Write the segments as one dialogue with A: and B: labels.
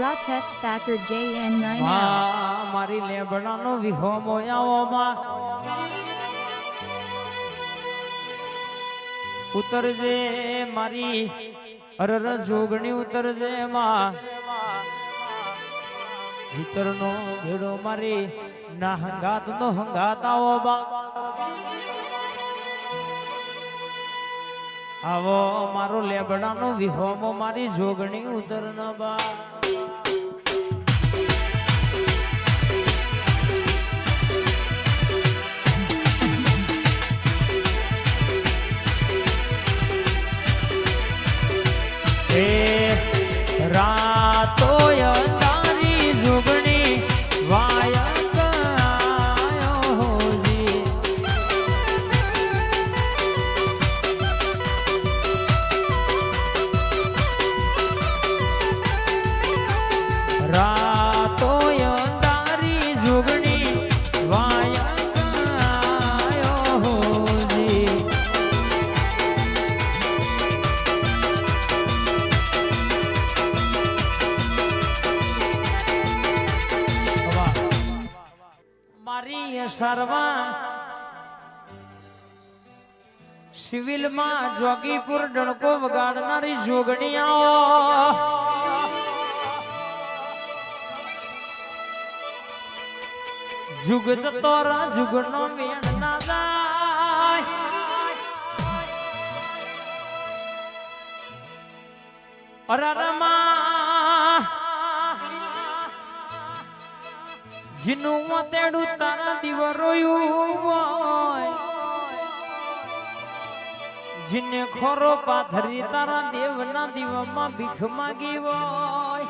A: Rakesh Thakur JN99.
B: માં મારી લેબડાનો વિહો મોયાઓમાં ઉતરજે મારી અરર જોગણી ઉતરજે માં. ભીતરનો ભેડો મારી ના હંગાત નો હંગાત આવો બા. આવો મારો લેબડાનો વિહોમો મારી જોગણી ઉતર ન બા. સિવિલમાં જોગીપુર ડણકો વગાડનારી જોગણીયાઓ. જુગ જતો રા જુગનો મેળ ના જાય અરરમાં. જીનું તેડું તારા દીવ રોયું હોય. જીને ખોરો પાથરી તારા દેવના દીવામાં ભીખ માગી હોય.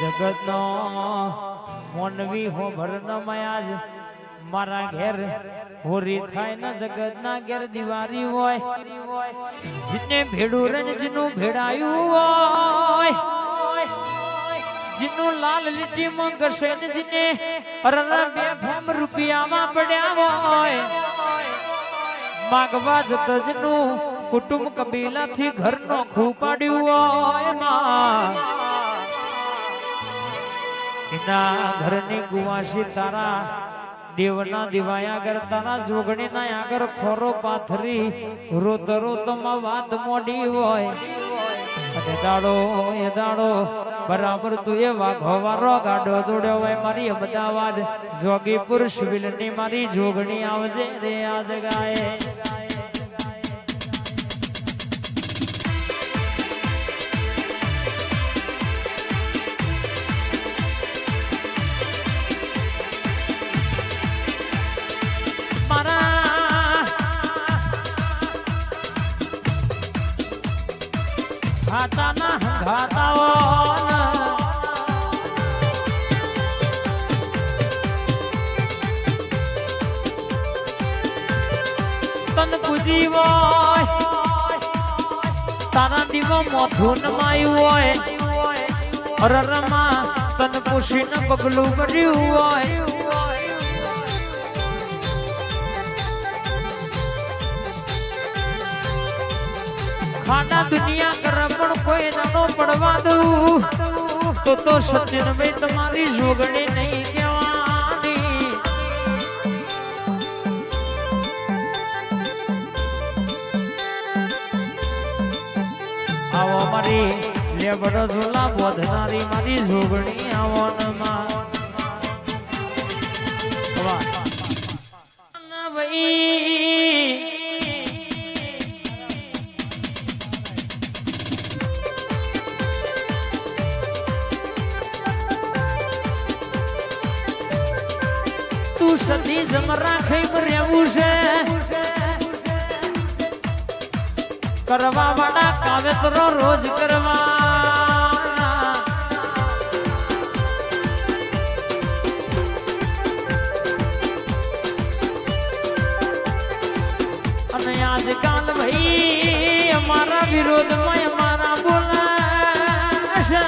B: જગતનો મોનવી હો ભરન મયાજ, મારા ઘેર હોરી થાય ને જગતના ઘેર દિવારી હોય. જીને ભેડું રંજનું ભેડાયું હોય. જીનું લાલ લીટીમાં ઘસે ને જીને અરરા બે ફેમ રૂપિયામાં પડ્યા હોય. માગવા જતો જીનું કુટુંબ કબીલાથી ઘરનો ખૂપાડ્યું હોયમાં એના ઘરની ગુવાસી તારા દેવના દિવાયા આગળ તારા જોગણીના આગળ ખોરો પાથરી રોત રોતમાં વાત મોડી હોય. અને દાડો, એ દાડો, બરાબર તું એ વાઘો વારો ગાડો જોડ્યો હોય, મારી અમદાવાદ જોગીપુર સિવિલની મારી જોગણી આવજે રે આજ ગાય. તન પૂજી હોય તારા દીવો મોથું નમાયું હોય. અરરમાં તન પૂછીને પગલું કર્યું હોય. ખાના દુનિયા કરે પણ કોઈ નાનો દઉં. તો તો સચિન ભાઈ તમારી જોગણી નહીં મારી. લેબડ ઝોલા બોધનારી મારી જોગણી આવો કરવા વાળા કાવેતરો રોજ કરવા. અને આજકાલ ભાઈ અમારા વિરોધમાં અમારા બોલાશે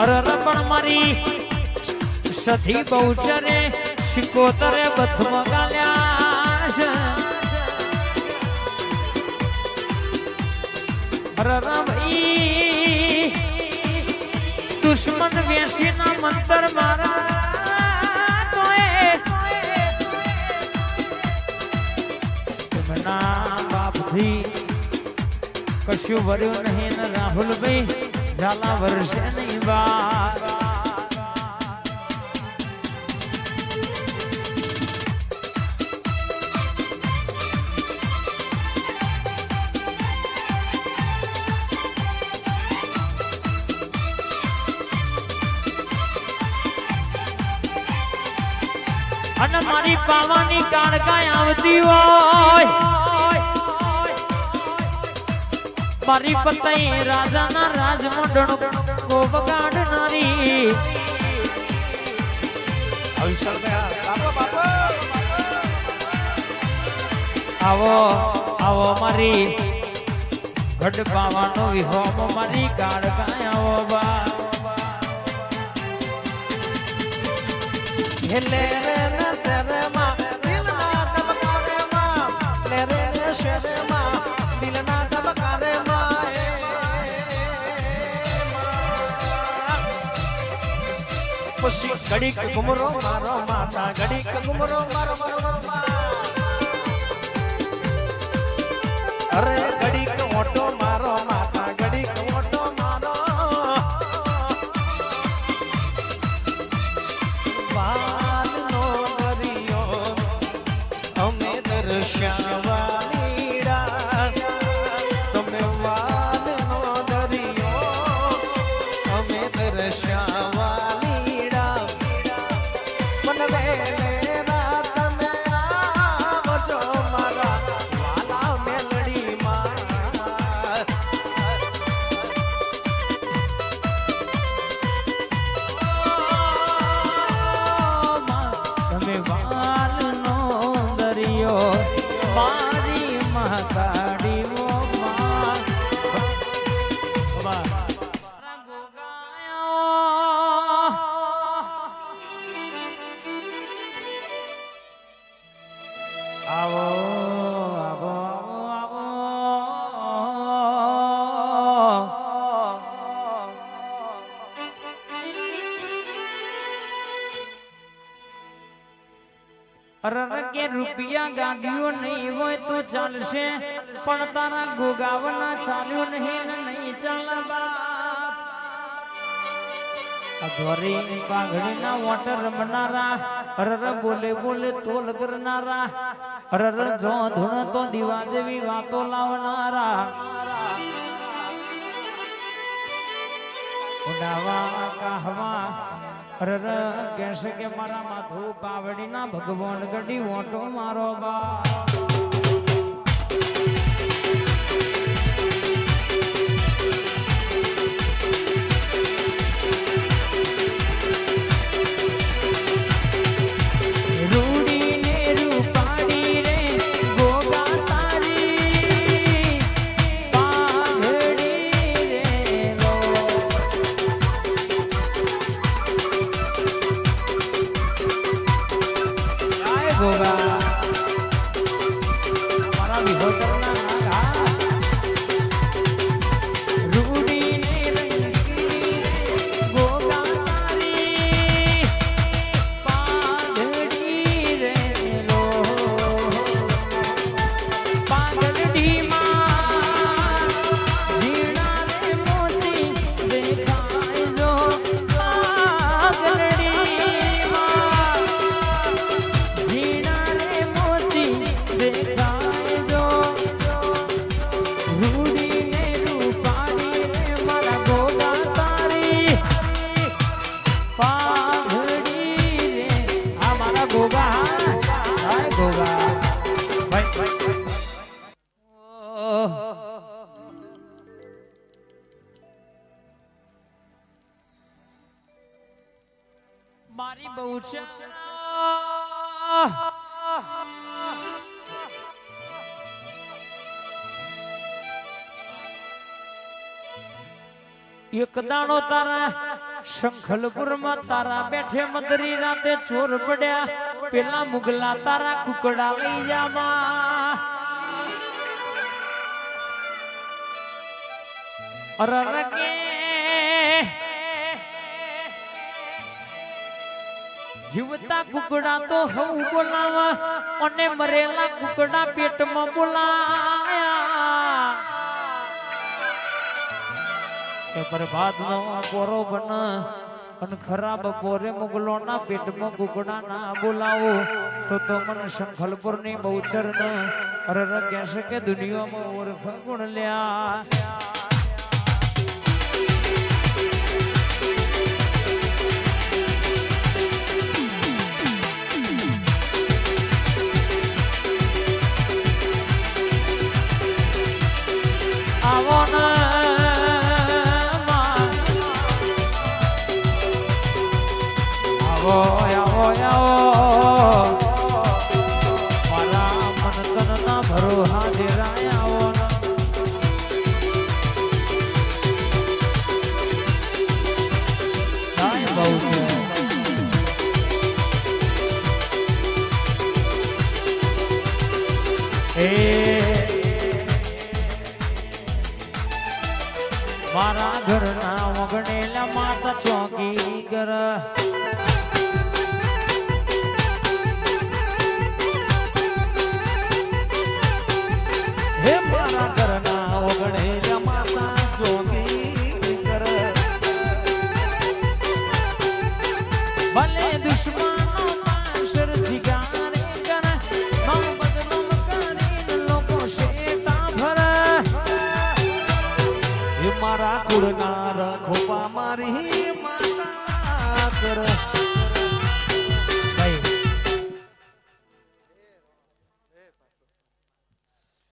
B: અરે પણ મારી સધી બહુ ચરે શિકોતરે બથમ ગાલ્યા છે રમઈ દુશ્મન વેસી ના મંતર મારા તોય બાપથી કશું ભર્યું નહીં રાહુલભાઈ, ઝાલા વર્ષે નહીં વાત. અને મારી પાવાની કાળકાય આવતી હોય. મારી પતઈ રાજાના રાજમંડળ કો બગાડનારી આવો આવો મારી ગઢ પાવાનો વિહોમ મારી કાળકાય આવો બા.
C: લે પછી ઘડીક ઘુમરો મારો માતા ઘડીક ઘુમરો મારો મારો. અરે
B: કે રૂપિયા ગાંડીઓ નહીં હોય તો ચાલશે. પણ તારા ગોગાવના ચાલ્યો નહીં નહીં ચાલવા અરર બોલે બોલે કરનારા અરર જો ધૂણ તો દીવા જેવી વાતો લાવનારા. અરર કહેશે કે મારા માથું પાવડીના ભગવાન ગઢી ઓટો મારો બા. છે એક દાણો તારા શંખલપુરમાં તારા બેઠે મદરી રાતે ચોર પડ્યા. પેલા મુગલા તારા કુકડા લઈ જામાં અરર જીવતા કુકડા તો હું બોલાવા, અને મરેલા કુકડા પેટમાં બોલાયા. કે પ્રભાત નો પોરો બન, અને ખરાબ પોરે મુગલોના પેટમાં કુકડા ના બોલાવો. તો તો મને શંખલપુરની બહુચર ન અરે કે દુનિયામાં ઓર ફગુણ લ્યા. આવો આવો આવો મારા મન તન ના ભરો હાજરાય આવો ને કાંઈ બહુ મારા ઘરના વગણેલા માતા ચોકી કર ભલે દુશ્મનો માશર થિગારે કર નામ બદનામ કરીને લોકો
C: કુળના રખોપા મારી માતા કર.